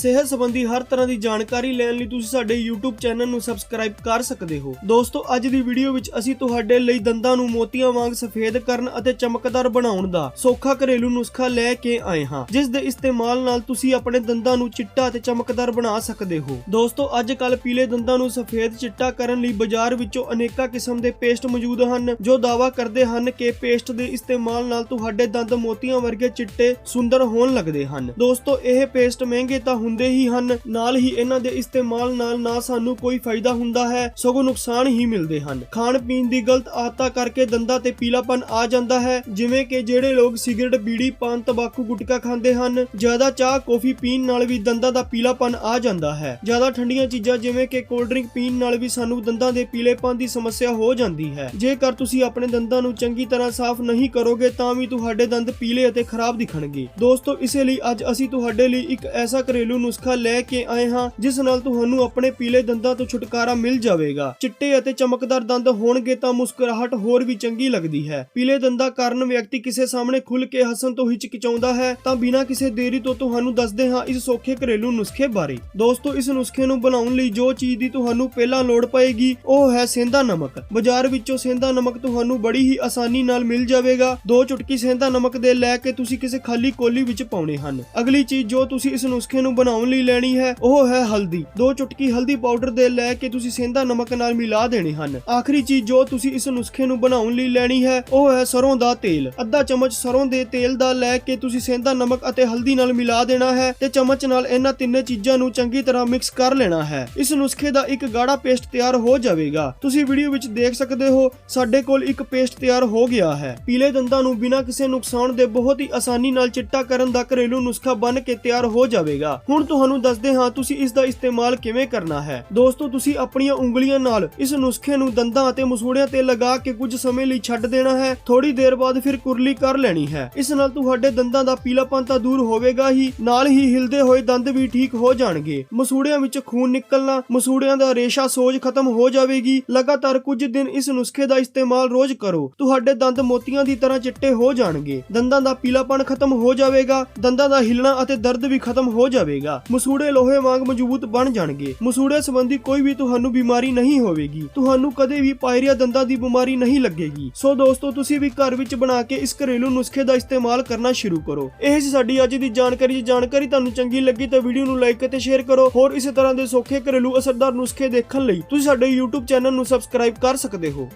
ਸਿਹਤ ਸੰਬੰਧੀ ਹਰ ਤਰ੍ਹਾਂ ਦੀ ਜਾਣਕਾਰੀ ਲੈਣ ਲਈ ਤੁਸੀਂ ਸਾਡੇ YouTube ਚੈਨਲ ਨੂੰ ਸਬਸਕ੍ਰਾਈਬ ਕਰ ਸਕਦੇ ਹੋ। ਦੋਸਤੋ, ਅੱਜ ਦੀ ਵੀਡੀਓ ਵਿੱਚ ਅਸੀਂ ਤੁਹਾਡੇ ਲਈ ਦੰਦਾਂ ਨੂੰ ਮੋਤੀਆਂ ਵਾਂਗ ਸਫੇਦ ਕਰਨ ਅਤੇ ਚਮਕਦਾਰ ਬਣਾਉਣ ਦਾ ਸੌਖਾ ਘਰੇਲੂ ਨੁਸਖਾ ਲੈ ਕੇ ਆਏ ਹਾਂ। ਜਿਸ ਦੇ ਇਸਤੇਮਾਲ ਨਾਲ ਤੁਸੀਂ ਆਪਣੇ ਦੰਦਾਂ ਨੂੰ ਚਿੱਟਾ ਅਤੇ ਚਮਕਦਾਰ ਬਣਾ ਸਕਦੇ ਹੋ। ਦੋਸਤੋ ਅੱਜ ਕੱਲ ਪੀਲੇ ਦੰਦਾਂ ਨੂੰ ਸਫੇਦ ਚਿੱਟਾ ਕਰਨ ਲਈ ਬਾਜ਼ਾਰ ਵਿੱਚੋਂ ਅਨੇਕਾਂ ਕਿਸਮ ਦੇ ਪੇਸਟ ਮੌਜੂਦ ਹਨ, ਜੋ ਦਾਅਵਾ ਕਰਦੇ ਹਨ ਕਿ ਪੇਸਟ ਦੇ ਇਸਤੇਮਾਲ ਨਾਲ ਤੁਹਾਡੇ ਦੰਦ ਮੋਤੀਆਂ ਵਰਗੇ ਚਿੱਟੇ ਸੁੰਦਰ ਹੋਣ ਲੱਗਦੇ ਹਨ। ਦੋਸਤੋ, ਇਹ ਪੇਸਟ ਮਹਿੰਗੇ ਤਾਂ ਹੁੰਦੇ ਹੀ ਹਨ। ਨਾਲ ਹੀ ਇਹਨਾਂ ਦੇ ਇਸਤੇਮਾਲ ਨਾਲ ਨਾ ਸਾਨੂੰ ਕੋਈ ਫਾਇਦਾ ਹੁੰਦਾ ਹੈ, ਸਗੋਂ ਨੁਕਸਾਨ ਹੀ ਮਿਲਦੇ ਹਨ। ਖਾਣ ਪੀਣ ਦੀ ਗਲਤ ਆਦਤਾਂ ਕਰਕੇ ਦੰਦਾਂ ਤੇ ਪੀਲਾਪਨ ਆ ਜਾਂਦਾ ਹੈ, ਜਿਵੇਂ ਕਿ ਜਿਹੜੇ ਲੋਕ ਸਿਗਰਟ, ਬੀੜੀ ਪਾਨ, ਤੰਬਾਕੂ, ਗੁਟਕਾ ਖਾਂਦੇ ਹਨ, ਜ਼ਿਆਦਾ ਚਾਹ, ਕੌਫੀ ਪੀਣ ਨਾਲ ਵੀ ਦੰਦਾਂ ਦਾ ਪੀਲਾਪਨ ਆ ਜਾਂਦਾ ਹੈ। ਜ਼ਿਆਦਾ ਠੰਡੀਆਂ ਚੀਜ਼ਾਂ ਜਿਵੇਂ ਕਿ ਕੋਲਡ ਡਰਿੰਕ ਪੀਣ ਨਾਲ ਵੀ ਸਾਨੂੰ ਦੰਦਾਂ ਦੇ ਪੀਲੇਪਨ ਦੀ ਸਮੱਸਿਆ ਹੋ ਜਾਂਦੀ ਹੈ। ਜੇਕਰ ਤੁਸੀਂ ਆਪਣੇ ਦੰਦਾਂ ਨੂੰ ਚੰਗੀ ਤਰ੍ਹਾਂ ਸਾਫ਼ ਨਹੀਂ ਕਰੋਗੇ, ਤਾਂ ਵੀ ਤੁਹਾਡੇ ਦੰਦ ਪੀਲੇ ਅਤੇ ਖਰਾਬ ਦਿਖਣਗੇ। ਦੋਸਤੋ, ਇਸੇ ਲਈ ਅੱਜ ਅਸੀਂ ਤੁਹਾਡੇ ਲਈ ਇੱਕ ਐਸਾ ਘਰੇਲੂ ਨੁਸਖਾ ਲੈ ਕੇ ਆਏ ਹਾਂ, ਜਿਸ ਨਾਲ ਤੁਹਾਨੂੰ ਆਪਣੇ ਪੀਲੇ ਦੰਦਾਂ ਤੋਂ ਛੁਟਕਾਰਾ ਮਿਲ ਜਾਵੇਗਾ। ਚਿੱਟੇ ਅਤੇ ਚਮਕਦਾਰ ਦੰਦ ਹੋਣਗੇ ਤਾਂ ਮੁਸਕਰਾਹਟ ਹੋਰ ਵੀ ਚੰਗੀ ਲੱਗਦੀ ਹੈ। ਪੀਲੇ ਦੰਦਾਂ ਕਾਰਨ ਵਿਅਕਤੀ ਕਿਸੇ ਸਾਹਮਣੇ ਖੁੱਲ ਕੇ ਹੱਸਣ ਤੋਂ ਹਿਚਕਿਚਾਉਂਦਾ ਹੈ, ਤਾਂ ਬਿਨਾਂ ਕਿਸੇ ਦੇਰੀ ਤੋਂ ਤੁਹਾਨੂੰ ਦੱਸਦੇ ਹਾਂ ਇਸ ਸੌਖੇ ਘਰੇਲੂ ਨੁਸਖੇ ਬਾਰੇ। ਦੋਸਤੋ, ਇਸ ਨੁਸਖੇ ਨੂੰ ਬਣਾਉਣ ਲਈ ਜੋ ਚੀਜ਼ ਦੀ ਤੁਹਾਨੂੰ ਪਹਿਲਾਂ ਲੋੜ ਪਏਗੀ, ਉਹ ਹੈ ਸੇਂਦਾ ਨਮਕ। ਬਾਜ਼ਾਰ ਵਿੱਚੋਂ ਸੇਂਦਾ ਨਮਕ ਤੁਹਾਨੂੰ ਬੜੀ ਹੀ ਆਸਾਨੀ ਨਾਲ ਮਿਲ ਜਾਵੇਗਾ। ਦੋ ਚੁਟਕੀ ਸੇਂਦਾ ਨਮਕ ਦੇ ਲੈ ਕੇ ਤੁਸੀਂ ਕਿਸੇ ਖਾਲੀ ਕੋਲੀ ਵਿੱਚ ਪਾਉਣੇ ਹਨ। ਅਗਲੀ ਚੀਜ਼ ਜੋ ਤੁਸੀਂ ਇਸ ਨੁਸਖੇ ਨੂੰ ਬਣਾਉਣ ਲਈ ਲੈਣੀ ਹੈ, ਉਹ ਹੈ ਹਲਦੀ। ਦੋ ਚੁਟਕੀ ਹਲਦੀ ਪਾਊਡਰ ਦੇ ਲੈ ਕੇ ਤੁਸੀਂ ਸੇਂਦਾ ਨਮਕ ਨਾਲ ਮਿਲਾ ਦੇਣੇ ਹਨ। ਆਖਰੀ ਚੀਜ਼ ਜੋ ਤੁਸੀਂ ਇਸ ਨੁਸਖੇ ਨੂੰ ਬਣਾਉਣ ਲਈ ਲੈਣੀ ਹੈ, ਉਹ ਹੈ ਸਰੋਂ ਦਾ ਤੇਲ। ਅੱਧਾ ਚਮਚ ਸਰੋਂ ਦੇ ਤੇਲ ਦਾ ਲੈ ਕੇ ਤੁਸੀਂ ਸੇਂਦਾ ਨਮਕ ਅਤੇ ਹਲਦੀ ਨਾਲ ਮਿਲਾ ਦੇਣਾ ਹੈ ਤੇ ਚਮਚ ਨਾਲ ਇਹਨਾਂ ਤਿੰਨੇ ਚੀਜ਼ਾਂ ਨੂੰ ਚੰਗੀ ਤਰ੍ਹਾਂ ਮਿਕਸ ਕਰ ਲੈਣਾ ਹੈ। ਇਸ ਨੁਸਖੇ ਦਾ ਇੱਕ ਗਾੜਾ ਪੇਸਟ ਤਿਆਰ ਹੋ ਜਾਵੇਗਾ। ਤੁਸੀਂ ਵੀਡੀਓ ਵਿੱਚ ਦੇਖ ਸਕਦੇ ਹੋ, ਸਾਡੇ ਕੋਲ ਇੱਕ ਪੇਸਟ ਤਿਆਰ ਹੋ ਗਿਆ ਹੈ। ਪੀਲੇ ਦੰਦਾਂ ਨੂੰ ਬਿਨਾਂ ਕਿਸੇ ਨੁਕਸਾਨ ਦੇ ਬਹੁਤ ਹੀ ਆਸਾਨੀ ਨਾਲ ਚਿੱਟਾ ਕਰਨ ਦਾ ਘਰੇਲੂ ਨੁਸਖਾ ਬਣ ਕੇ ਤਿਆਰ ਹੋ ਜਾਵੇਗਾ। ਹੁਣ ਤੁਹਾਨੂੰ ਦੱਸਦੇ ਹਾਂ ਤੁਸੀਂ ਇਸ ਦਾ ਇਸਤੇਮਾਲ ਕਿਵੇਂ ਕਰਨਾ ਹੈ। ਦੋਸਤੋ, ਤੁਸੀਂ ਆਪਣੀਆਂ ਉਂਗਲੀਆਂ ਨਾਲ ਇਸ ਨੁਸਖੇ ਨੂੰ ਦੰਦਾਂ ਅਤੇ ਮਸੂੜਿਆਂ ਤੇ ਲਗਾ ਕੇ ਕੁਝ ਸਮੇਂ ਲਈ ਛੱਡ ਦੇਣਾ ਹੈ। ਥੋੜੀ ਦੇਰ ਬਾਅਦ ਫਿਰ ਕੁਰਲੀ ਕਰ ਲੈਣੀ ਹੈ। ਇਸ ਨਾਲ ਤੁਹਾਡੇ ਦੰਦਾਂ ਦਾ ਪੀਲਾਪਨ ਤਾਂ ਦੂਰ ਹੋਵੇਗਾ ਹੀ, ਨਾਲ ਹੀ ਹਿਲਦੇ ਹੋਏ ਦੰਦ ਵੀ ਠੀਕ ਹੋ ਜਾਣਗੇ। ਮਸੂੜਿਆਂ ਵਿੱਚ ਖੂਨ ਨਿਕਲਣਾ, ਮਸੂੜਿਆਂ ਦਾ ਰੇਸ਼ਾ ਸੋਜ ਖਤਮ ਹੋ ਜਾਵੇਗੀ। ਲਗਾਤਾਰ ਕੁਝ ਦਿਨ ਇਸ ਨੁਸਖੇ ਦਾ ਇਸਤੇਮਾਲ ਰੋਜ਼ ਕਰੋ। ਤੁਹਾਡੇ ਦੰਦ ਮੋਤੀਆਂ ਦੀ ਤਰ੍ਹਾਂ ਚਿੱਟੇ ਹੋ ਜਾਣਗੇ। ਦੰਦਾਂ ਦਾ ਪੀਲਾਪਨ ਖਤਮ ਹੋ ਜਾਵੇਗਾ, ਦੰਦਾਂ ਦਾ ਹਿਲਣਾ ਅਤੇ ਦਰਦ ਵੀ ਖਤਮ ਹੋ ਜਾਵੇਗਾ। ਮਸੂੜੇ ਲੋਹੇ ਵਾਂਗ ਮਜ਼ਬੂਤ ਬਣ ਜਾਣਗੇ। ਮਸੂੜੇ ਸੰਬੰਧੀ ਕੋਈ ਵੀ ਤੁਹਾਨੂੰ ਬਿਮਾਰੀ ਨਹੀਂ ਹੋਵੇਗੀ। ਤੁਹਾਨੂੰ ਕਦੇ ਵੀ ਪਾਇਰੀਆ ਦੰਦਾਂ ਦੀ ਬਿਮਾਰੀ ਨਹੀਂ ਲੱਗੇਗੀ। ਸੋ ਦੋਸਤੋ, ਤੁਸੀਂ ਵੀ ਘਰ ਵਿੱਚ ਬਣਾ ਕੇ ਇਸ ਘਰੇਲੂ ਨੁਸਖੇ ਦਾ ਇਸਤੇਮਾਲ ਕਰਨਾ ਸ਼ੁਰੂ ਕਰੋ। ਇਹ ਸੀ ਸਾਡੀ ਅੱਜ ਦੀ ਜਾਣਕਾਰੀ। ਜੇ ਜਾਣਕਾਰੀ ਤੁਹਾਨੂੰ ਚੰਗੀ ਲੱਗੀ ਤਾਂ ਵੀਡੀਓ ਨੂੰ ਲਾਈਕ ਅਤੇ ਸ਼ੇਅਰ ਕਰੋ। ਹੋਰ ਇਸੇ ਤਰ੍ਹਾਂ ਦੇ ਸੌਖੇ ਘਰੇਲੂ ਅਸਰਦਾਰ ਨੁਸਖੇ ਦੇਖਣ ਲਈ ਤੁਸੀਂ ਸਾਡੇ YouTube ਚੈਨਲ ਨੂੰ ਸਬਸਕ੍ਰਾਈਬ ਕਰ ਸਕਦੇ ਹੋ।